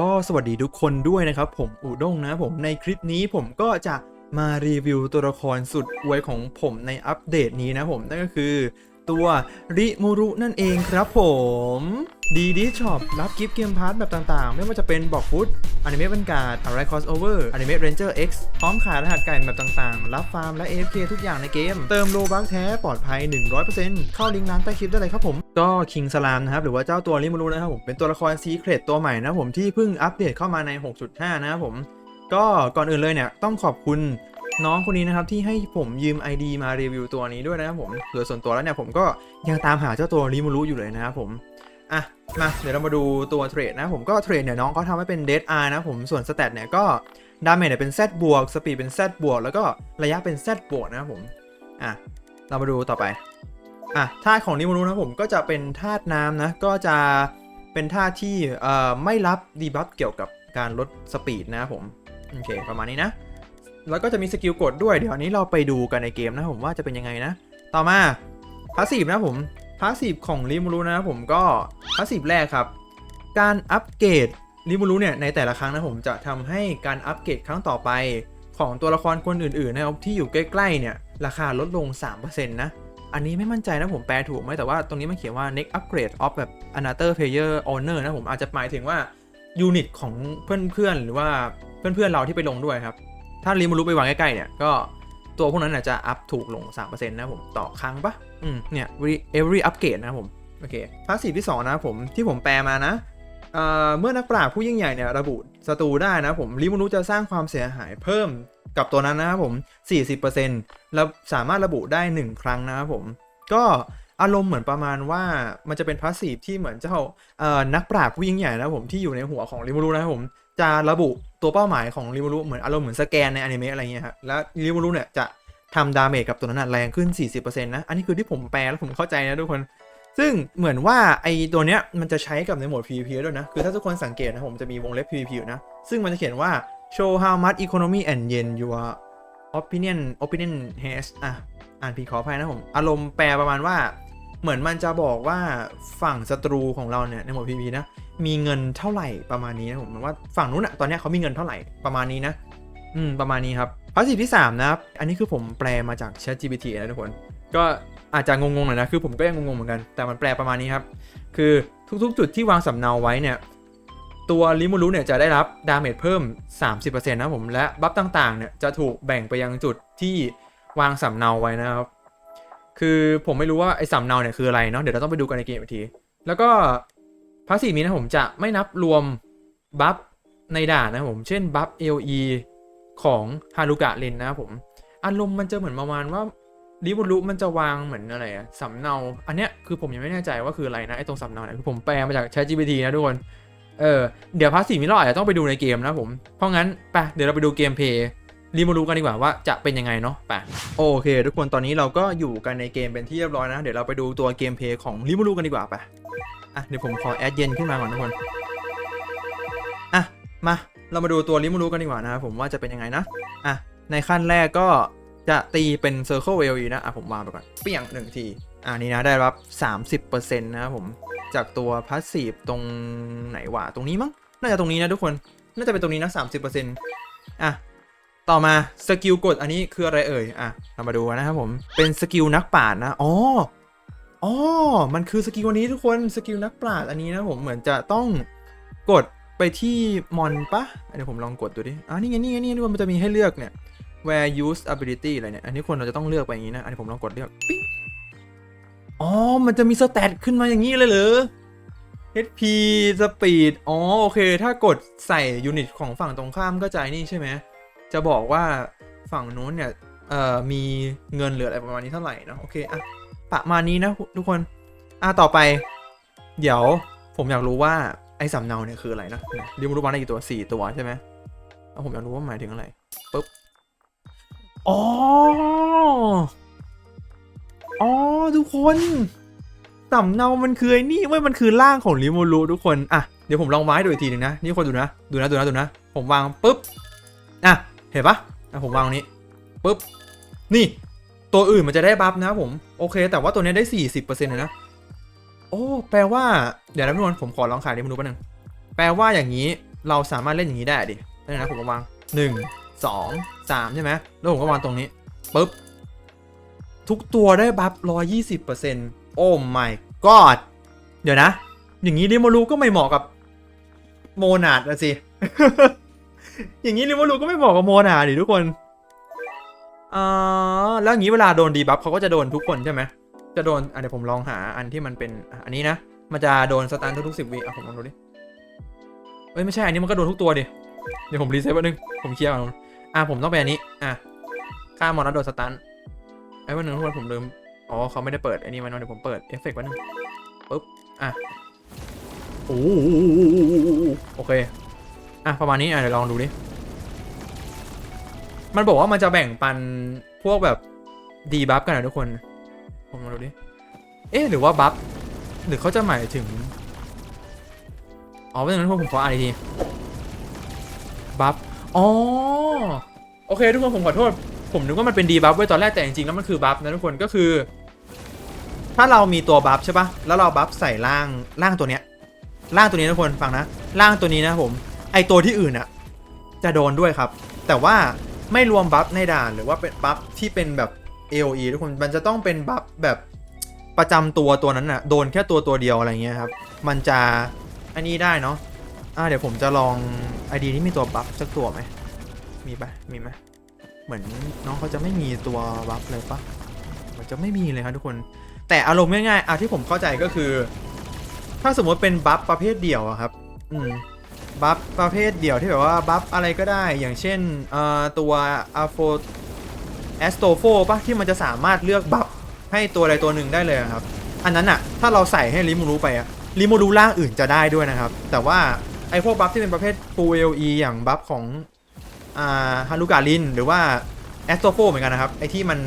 ก็สวัสดีทุกคนด้วยนะครับ ผมอูด้งนะผมในคลิปนี้ผมก็จะมารีวิวตัวละครสุดอวยของผมในอัปเดตนี้นะผมนั่นก็คือ ตัวริมูรุนั่นเองครับผม ดีดีช็อปรับกิฟต์เกมพาร์ทแบบต่างๆ ไม่ว่าจะเป็นบอกฟุตอนิเมะบันการ์ดอะไรคอสโอเวอร์อนิเมะเรนเจอร์ X พร้อมขายรหัสไก่แบบต่างๆ รับฟาร์มและ AFK ทุกอย่างในเกม เติมโลบัคแท้ปลอดภัย 100%เข้าลิงก์ร้านใต้คลิปได้เลยครับผม ก็คิงสลามนะครับ หรือว่าเจ้าตัวริมูรุนะครับผมเป็นตัวละครซีเครตตัวใหม่นะผมที่เพิ่งอัปเดตเข้ามาใน 6.5 นะครับผม ก็ก่อนอื่นเลยเนี่ยต้องขอบคุณน้องคนนี้นะครับที่ให้ผมยืม ID มารีวิวตัวนี้ด้วยนะครับผมโดยส่วนตัวแล้วเนี่ยผมก็ยังตามหาเจ้าตัวริมูรุอยู่เลยนะครับผม อะมาเดี๋ยวเรามาดูตัวเทรดนะ ผมก็เทรดเนี่ยน้องเขาทำให้เป็นเด d อาร์นะผมส่วนสเตตเนี่ยก็ดาเมจเนี่ยเป็น Z บวกสปีดเป็น Z บวกแล้วก็ระยะเป็น Z บวกนะครับผมอะเรามาดูต่อไปอะธาตุของริมูรุนะผมก็จะเป็นธาตุน้ำนะก็จะเป็นธาตุที่เอ่อไม่รับดีบัฟเกี่ยวกับการลดสปีดนะครับผมโอเคประมาณนี้นะ แล้วก็จะมีสกิลกดด้วยเดี๋ยวอันนี้เราไปดูกันในเกมนะผมว่าจะเป็นยังไงนะ ต่อมาพาสซีฟนะผม พาสซีฟของริมูรุนะครับผมก็พาสซีฟแรกครับ การอัปเกรดริมูรุเนี่ยในแต่ละครั้งนะผมจะทำให้การอัปเกรดครั้งต่อไป ของตัวละครคนอื่นๆนะครับที่อยู่ใกล้ๆเนี่ยราคาลดลง 3%นะอันนี้ไม่มั่นใจนะผมแปลถูกไหมแต่ว่าตรงนี้มันเขียนว่า next upgrade of แบบ another player owner นะผมอาจจะหมายถึงว่ายูนิตของเพื่อนๆหรือว่าเพื่อนๆเราที่ไปลงด้วยครับ ถ้ารีมูรุไปวางใกล้ๆเนี่ยก็ ตัวพวกนั้นน่ะจะอัพถูกลง 3%นะผมต่อครั้งปะอืมเนี่ย every- upgrade นะผมโอเคพาสซีฟที่ 2 นะผมที่ผมแปลมานะเอ่อเมื่อนักปราชญ์ผู้ยิ่งใหญ่เนี่ยระบุศัตรูได้นะผมริมูรุจะสร้างความเสียหายเพิ่มกับตัวนั้นนะครับผม 40%แล้วสามารถระบุได้ 1 ครั้งนะครับผม ก็อารมณ์เหมือนประมาณว่ามันจะเป็นพาสซีฟที่เหมือนเจ้าเอ่อนักปราบผู้ยิ่งใหญ่นะผมที่อยู่ในหัวของริมูรุนะครับผมจะระบุ ตัวเป้าหมายของริมูรุเหมือนอารมณ์เหมือนสแกนในอนิเมะอะไรเงี้ยครับแล้วริมูรุเนี่ยจะทำดาเมจกับตัวนั้นแรงขึ้น 40%นะ อันนี้คือที่ผมแปลแล้วผมเข้าใจนะทุกคน ซึ่งเหมือนว่าไอตัวเนี้ยมันจะใช้กับในโหมด PVP ด้วยนะ คือถ้าทุกคนสังเกตนะผมจะมีวงเล็บ PVP อยู่นะ ซึ่งมันจะเขียนว่า show how much economy and yen your opinion opinion has อะ อ่านผิดขออภัยนะผม อารมณ์แปลประมาณว่า เหมือนมันจะบอกว่าฝั่งศัตรูของเราเนี่ยในโหมด PVP นะ มีเงินเท่าไหร่ประมาณนี้นะผมว่าฝั่งนู้นอะตอนนี้เขามีเงินเท่าไหร่ประมาณนี้นะ อืมประมาณนี้ครับพาสซีฟที่ 3 นะครับ อันนี้คือผมแปลมาจาก ChatGPT นะทุกคน ก็อาจจะงงๆหน่อยนะคือผมก็ยังงงๆเหมือนกัน แต่มันแปลประมาณนี้ครับ คือทุกๆ จุดที่วางสำเนาไว้เนี่ยตัวลิมูรุเนี่ยจะได้รับดาเมจเพิ่ม 30%นะครับผมและบัฟต่างๆเนี่ยจะถูกแบ่งไปยังจุดที่วางสำเนาไว้นะครับ คือผมไม่รู้ว่าไอ้สำเนาเนี่ยคืออะไรเนาะเดี๋ยวเราต้องไปดูกันในเกมอีกที แล้วก็พาสซีฟนี้นะผมจะไม่นับรวมบัฟในด่านนะผม เช่นบัฟ LE ของฮารุกะเลนนะครับผมอารมณ์มันจะเหมือนประมาณว่าริบุรุมันจะวางเหมือนอะไรอะสำเนา อันเนี้ยคือผมยังไม่แน่ใจว่าคืออะไรนะไอ้ตรงสำเนาเนี่ยคือผมแปลมาจาก ChatGPT นะทุกคนเออเดี๋ยวพาสซีฟนี้เราอาจจะต้องไปดูในเกมนะผม เพราะงั้นไปเดี๋ยวเราไปดูเกมเพย์ รีมาดูกันดีกว่าว่าจะเป็นยังไงเนาะไปโอเค ทุกคนตอนนี้เราก็อยู่กันในเกมเป็นที่เรียบร้อยนะ เดี๋ยวเราไปดูตัวเกมเพลย์ของรีมาดูกันดีกว่าไปอะเดี๋ยวผมขอแอดเย็นขึ้นมาก่อนทุกคนอะมาเรามาดูตัวริมูรุกันดีกว่านะครับผมว่าจะเป็นยังไงนะอะในขั้นแรกก็จะตีเป็น Circle LE นะอะผมวางไปก่อนเปี้ยงหนึ่งทีอ่านี่นะได้รับ 30%นะครับผมจากตัวพาสซีฟตรงไหนวะตรงนี้มั้งน่าจะตรงนี้นะทุกคนน่าจะเป็นตรงนี้นะ30%อะ ต่อมาสกิลกดอันนี้คืออะไรเอ่ย อะเรามาดูนะครับผม เป็นสกิลนักปราชญ์นะ อ๋อ อ๋อ มันคือสกิลวันนี้ทุกคน สกิลนักปราชญ์อันนี้นะผม เหมือนจะต้องกดไปที่มอนปะเดี๋ยวผมลองกดดูดิ อะนี่ไงนี่ไงนี่ไงทุกคนมันจะมีให้เลือกเนี่ย where use ability อะไรเนี่ย อันนี้คนเราจะต้องเลือกไปอย่างนี้นะ อันนี้ผมลองกดเลือก ปิ๊ง อ๋อ มันจะมีสเตตขึ้นมาอย่างนี้เลยเหรอ HP Speed อ๋อ โอเค ถ้ากดใส่ยูนิตของฝั่งตรงข้ามก็จะนี่ใช่ไหม จะบอกว่าฝั่งนู้นเนี่ยเอ่อมีเงินเหลืออะไรประมาณนี้เท่าไหร่นะโอเคอะประมาณนี้นะทุกคนอะต่อไป เดี๋ยวผมอยากรู้ว่าไอ้สำเนาเนี่ยคืออะไรนะริมูรุบาได้กี่ตัวสี่ตัวใช่ไหมแล้วผมอยากรู้ว่าหมายถึงอะไรปุ๊บอ๋ออ๋อทุกคนสำเนามันคือไอ้นี่เว้ยมันคือร่างของริมูรุทุกคนอะเดี๋ยวผมลองวางให้ดูอีกทีหนึ่งนะนี่คนดูนะ ดูนะดูนะดูนะ ผมวางปุ๊บ เห็นปะอะผมวางตรงนี้ปุ๊บนี่ตัวอื่นมันจะได้บัฟนะครับผมโอเค แต่ว่าตัวนี้ได้40%เลยนะโอ้แปลว่าเดี๋ยวนะพี่นนท์ผมขอลองขายดิมนุษย์แป๊บนึงแปลว่าอย่างนี้เราสามารถเล่นอย่างนี้ได้ดิได้นะผมก็วางหนึ่งสองสามใช่ไหมแล้วผมก็วางตรงนี้ปุ๊บทุกตัวได้บัฟร้อยยี่สิบเปอร์เซ็นต์โอ้ my god เดี๋ยวนะ อย่างนี้ริโมรูก็ไม่เหมาะกับโมนาดนะสิ อย่างนี้ริโมรูก็ไม่เหมาะกับโมนาดิทุกคนอ่าแล้วอย่างนี้เวลาโดนดีบัฟเขาก็จะโดนทุกคนใช่ไหมจะโดนอะเดี๋ยวผมลองหาอันที่มันเป็นอันนี้นะมันจะโดนสตันทุกๆสิบวิอะผมลองดูดิเอ้ยไม่ใช่อันนี้มันก็โดนทุกตัวดิเดี๋ยวผมรีเซ็ตแป๊บนึงผมเคลียร์ก่อนอะผมต้องไปอันนี้อะฆ่ามอนแล้วโดนสตันไอ้ยวันหนึ่งทุกคนผมลืมอ๋อเขาไม่ได้เปิดไอ้นี่มันเดี๋ยวผมเปิดเอฟเฟกต์แป๊บนึงปุ๊บอะโอ้โหโอเค อะประมาณนี้อะเดี๋ยวลองดูดิ มันบอกว่ามันจะแบ่งปันพวกแบบดีบัฟกันนะทุกคน ผมลองดูดิ เอ๊ะหรือว่าบัฟหรือเขาจะหมายถึง อ๋อเป็นอย่างนั้นพวกผมขออ่านอีกที บัฟ อ๋อ โอเคทุกคนผมขอโทษ ผมนึกว่ามันเป็นดีบัฟไว้ตอนแรกแต่จริงๆแล้วมันคือบัฟนะทุกคนก็คือ ถ้าเรามีตัวบัฟใช่ปะแล้วเราบัฟใส่ล่างล่างตัวเนี้ยล่างตัวนี้ทุกคนฟังนะล่างตัวนี้นะผม ไอตัวที่อื่นอะจะโดนด้วยครับ แต่ว่าไม่รวมบัฟในด่านหรือว่าเป็นบัฟที่เป็นแบบ AOE ทุกคนมันจะต้องเป็นบัฟแบบประจำตัวตัวนั้นอะโดนแค่ตัวตัวเดียวอะไรเงี้ยครับ มันจะอันนี้ได้เนาะอ่าเดี๋ยวผมจะลองไอดีนี้มีตัวบัฟสักตัวไหมมีปะมีไหมเหมือนน้องเขาจะไม่มีตัวบัฟเลยปะเหมันจะไม่มีเลยครับทุกคน แต่อารมณ์ง่ายๆอะที่ผมเข้าใจก็คือ ถ้าสมมติเป็นบัฟประเภทเดี่ยวอะครับ อืม บัฟประเภทเดี่ยวที่แบบว่าบัฟอะไรก็ได้อย่างเช่นตัวอาโฟแอสโตโฟปะที่มันจะสามารถเลือกบัฟให้ตัวใดตัวหนึ่งได้เลยครับ อันนั้นอะถ้าเราใส่ให้ลิมูรูไปอะลิมูรูล่างอื่นจะได้ด้วยนะครับ แต่ว่าไอพวกบัฟที่เป็นประเภท full LE อย่างบัฟของอ่าฮารุกาลิน หรือว่าแอสโตโฟเหมือนกันนะครับไอที่มัน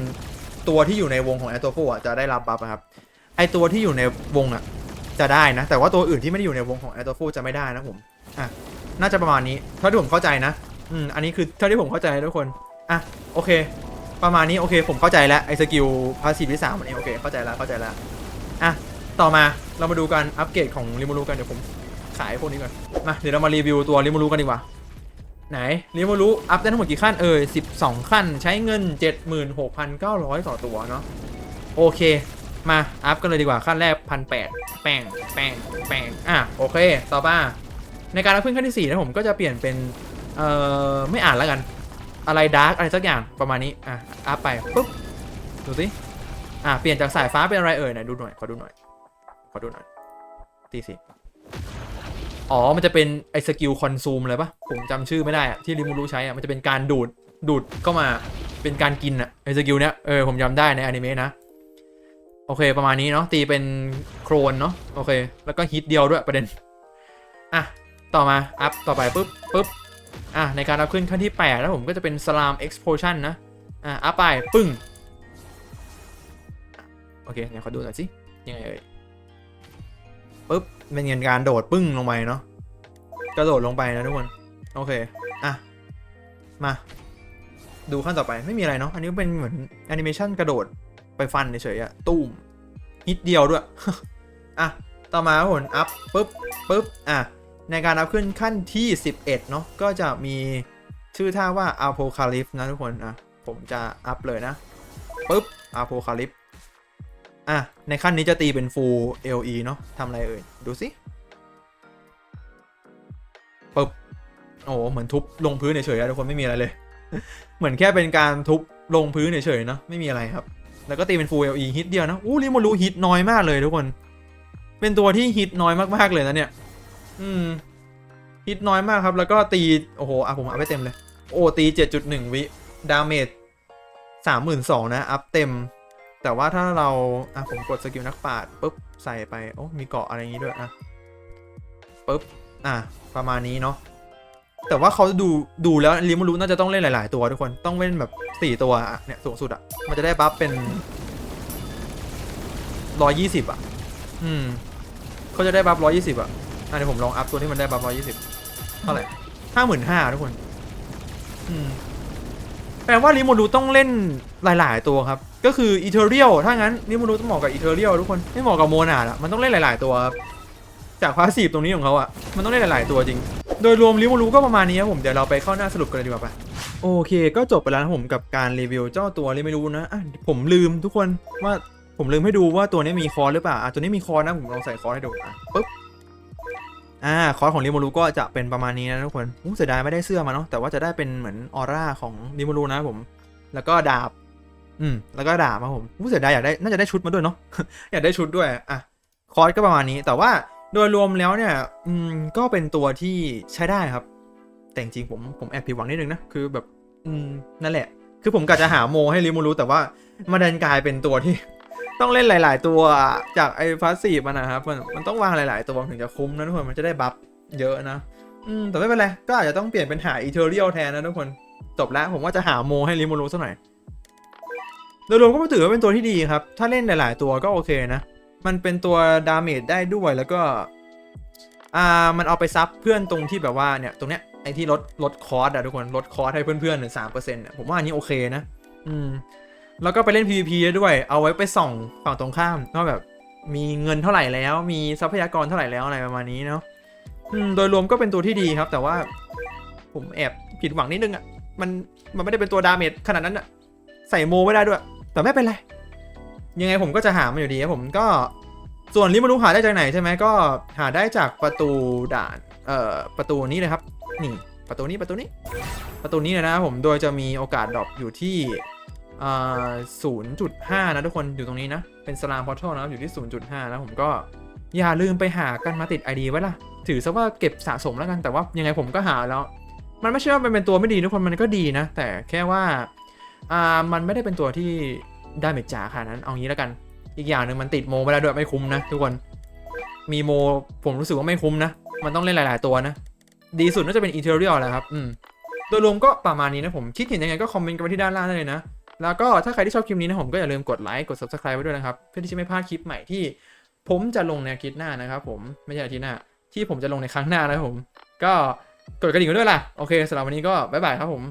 ตัวที่อยู่ในวงของแอสโตโฟอะจะได้รับบัฟอะครับไอตัวที่อยู่ในวงอะจะได้นะ แต่ว่าตัวอื่นที่ไม่ได้อยู่ในวงของแอสโตโฟจะไม่ได้นะผม อะน่าจะประมาณนี้เท่าที่ผมเข้าใจนะอืมอันนี้คือเท่าที่ผมเข้าใจทุกคนอะโอเค ประมาณนี้โอเค ผมเข้าใจแล้วไอ้สกิลพาสซีฟที่สามอันนี้โอเคเข้าใจแล้วเข้าใจแล้วอะต่อมาเรามาดูการอัปเกรดของริมูรูกันเดี๋ยวผมขายพวกนี้ก่อนมาเดี๋ยวเรามารีวิวตัวริมูรูกันดีกว่าไหนริมูรูอัพได้ทั้งหมดกี่ขั้นเออ12 ขั้น ใช้เงิน 76,900 ต่อตัวเนาะโอเค มาอัพกันเลยดีกว่าขั้นแรกพันแปดแป้งแป้งแป้งอะโอเค ต่อมา ในการรับขึ้นขั้นที่ 4 นะผมก็จะเปลี่ยนเป็น เอ่อ ไม่อ่านแล้วกัน อะไรดาร์กอะไรสักอย่างประมาณนี้ อะอัพไป ปุ๊บ ดูสิ อะ เปลี่ยนจากสายฟ้าเป็นอะไรเอ่ยไหนดูหน่อย ขอดูหน่อย ขอดูหน่อย ตีสิ อ๋อ มันจะเป็นไอสกิลคอนซูมเลยปะผมจำชื่อไม่ได้อะที่ริมูรุใช้อะมันจะเป็นการดูด ดูดเข้ามา เป็นการกินอะไอสกิลเนี้ย เออ ผมจำได้ในอนิเมะนะโอเค ประมาณนี้เนาะตีเป็นโครนเนาะโอเค แล้วก็ฮิตเดียวด้วยประเด็น อะ ต่อมา อัพ ต่อไปปุ๊บปุ๊บอะในการอัพขึ้นขั้นที่ 8 แล้วผมก็จะเป็น Slam Explosion นนะ อะอัพไป ปึ้ง โอเคเดี๋ยวขอดูหน่อยสิ ยังไงเอ่ยปุ๊บ เป็นเงินการโดดปึ้งลงไปเนาะกระโดดลงไปนะทุกคน โอเค อะ มา ดูขั้นต่อไปไม่มีอะไรเนาะ อันนี้เป็นเหมือนแอนิเมชันกระโดดไปฟันเฉยๆอะตุ้มฮิตเดียวด้วย อะ ต่อมาผมอัพปุ๊บปุ๊บอะ ในการอัพขึ้นขั้นที่ 11 เนาะก็จะมีชื่อท่าว่า Apocalypse นะทุกคนอะผมจะอัพเลยนะปุ๊บ Apocalypse อะ ในขั้นนี้จะตีเป็น full LE เนาะทำอะไรเอ่ย ดูสิปุ๊บโอ้เหมือนทุบลงพื้นเฉยๆอะทุกคนไม่มีอะไรเลย เหมือนแค่เป็นการทุบลงพื้นเฉยๆเนาะไม่มีอะไรครับ แล้วก็ตีเป็น full LE ฮิตเดียวนะอู้ริโมรูฮิตน้อยมากเลยทุกคน เป็นตัวที่ฮิตน้อยมากๆเลยนะเนี่ย อืมฮิตน้อยมากครับ แล้วก็ตี โอ้โห อะ ผมอัพไปเต็มเลย โอ้ ตี 7.1 วิ ดาเมจ32,000นะ อัพเต็ม แต่ว่าถ้าเรา อะ ผมกดสกิลนักปราดปุ๊บ ใส่ไป โอ้ มีเกาะอะไรอย่างงี้ด้วย อะปุ๊บ อะ ประมาณนี้เนาะ แต่ว่าเขาดูดูแล้วลิมูรูน่าจะต้องเล่นหลาย ๆ ตัวทุกคน ต้องเล่นแบบสี่ตัวอะเนี่ย สูงสุดอะมันจะได้บัฟเป็นร้อยยี่สิบอะอืมเขาจะได้บัฟร้อยยี่สิบอะ อะเดี๋ยวผมลองอัพตัวที่มันได้บัฟร้อยยี่สิบเท่าไหร่ห้าหมื่นห้าทุกคนอืมแปลว่าลิมูรูต้องเล่นหลาย ๆ ตัวครับ ก็คืออีเทอรียลถ้างั้นลิมูรูต้องเหมาะกับอีเทอรียลทุกคนไม่เหมาะกับโมนาดอะมันต้องเล่นหลาย ๆ ตัวครับจากพาสีฟตรงนี้ของเขาอะมันต้องเล่นหลาย ๆ ตัวจริง โดยรวมริมูรูก็ประมาณนี้ครับผมเดี๋ยวเราไปเข้าหน้าสรุปกันเลยดีกว่าปะโอเค ก็จบไปแล้วนะผมกับการรีวิวเจ้าตัวริมูรูนะอะผมลืมทุกคนว่าผมลืมให้ดูว่าตัวนี้มีคอร์หรือเปล่าอะตัวนี้มีคอร์นะผมลองใส่คอให้ดูอะปึ๊บ อ่าคอร์สของริมูรูก็จะเป็นประมาณนี้นะทุกคนอู้เสียดายไม่ได้เสื้อมาเนาะแต่ว่าจะได้เป็นเหมือนออร่าของริมูรูนะผม แล้วก็ดาบ อืมแล้วก็ดาบมาผมอู้เสียดายอยากได้น่าจะได้ชุดมาด้วยเนาะอยากได้ชุดด้วยอะคอร์สก็ประมาณนี้แต่ว่าโดยรวมแล้วเนี่ย อืมก็เป็นตัวที่ใช้ได้ครับ แต่จริงผมผมแอบผิดหวังนิดนึงนะคือแบบ อืมนั่นแหละ คือผมกะจะหาโมให้ริมูรูแต่ว่ามาดันกลายเป็นตัวที่ ต้องเล่นหลาย ๆ ตัวจากไอ้ฟาสซีมันนะครับมันมันต้องวางหลาย ๆ ตัวถึงจะคุ้มนะทุกคนมันจะได้บัฟเยอะนะ อืมแต่ไม่เป็นไร ก็อาจจะต้องเปลี่ยนเป็นหาอีเทอรียลแทนนะทุกคนจบแล้วผมว่าจะหาโมให้ริโมูรูสักหน่อยโดยรวมก็ถือว่าเป็นตัวที่ดีครับ ถ้าเล่นหลาย ๆ ตัวก็โอเคนะ มันเป็นตัวดาเมจได้ด้วยแล้วก็ อ่า มันเอาไปซับเพื่อนตรงที่แบบว่าเนี่ย ตรงเนี้ยไอ้ที่ลดลดคอร์สอะทุกคนลดคอร์สให้เพื่อนๆหนึ่งสามเปอร์เซ็นต์ผมว่าอันนี้โอเคนะ อืม แล้วก็ไปเล่น PVP ได้ด้วย เอาไว้ไปส่องฝั่งตรงข้ามว่าแบบมีเงินเท่าไหร่แล้ว มีทรัพยากรเท่าไหร่แล้วอะไรประมาณนี้เนาะโดยรวมก็เป็นตัวที่ดีครับ แต่ว่าผมแอบผิดหวังนิดนึงอะ่ะ มันมันไม่ได้เป็นตัวดาเมจขนาดนั้นอะ่ะ ใส่โมไม่ได้ด้วย แต่ไม่เป็นไร ยังไงผมก็จะหามันอยู่ดีครับผมก็ส่วนลิมารูหาได้จากไหนใช่ไหมก็หาได้จากประตูด่านเอ่อประตูนี้เลยครับ นี่ประตูนี้ประตูนี้ ประตูนี้เลยนะครับผมโดยจะมีโอกาสดรอปอยู่ที่ อ่า0.5นะทุกคนอยู่ตรงนี้นะ เป็นสลามพอร์ทัลนะครับอยู่ที่0.5นะผมก็อย่าลืมไปหากันมาติด ID ไว้ล่ะ ถือซะว่าเก็บสะสมแล้วกันแต่ว่ายังไงผมก็หาแล้ว มันไม่ใช่ว่ามันเป็นตัวไม่ดีทุกคนมันก็ดีนะ แต่แค่ว่าอ่ามันไม่ได้เป็นตัวที่ได้เมจจ๋าขนาดนั้นเอางี้แล้วกัน อีกอย่างหนึ่งมันติดโมไม่ได้ด้วยไม่คุ้มนะ ทุกคนมีโมผมรู้สึกว่าไม่คุ้มนะ มันต้องเล่นหลาย ๆ ตัวนะ ดีสุดน่าจะเป็นอีเทอรียลแหละครับอืมโดยรวมก็ประมาณนี้นะผมคิดเห็นยังไงก็คอมเมนต์กันไว้ที่ด้านล่างได้เลยนะ แล้วก็ถ้าใครที่ชอบคลิปนี้นะผมก็อย่าลืมกดไลค์กด subscribe ไว้ด้วยนะครับ เพื่อที่จะไม่พลาดคลิปใหม่ที่ ผมจะลงในอาทิตย์หน้านะครับ ผมไม่ใช่อาทิตย์หน้า ที่ผมจะลงในครั้งหน้านะครับผม ก็กดกระดิ่งไว้ด้วยล่ะโอเคสำหรับวันนี้ก็บ๊ายบายครับผม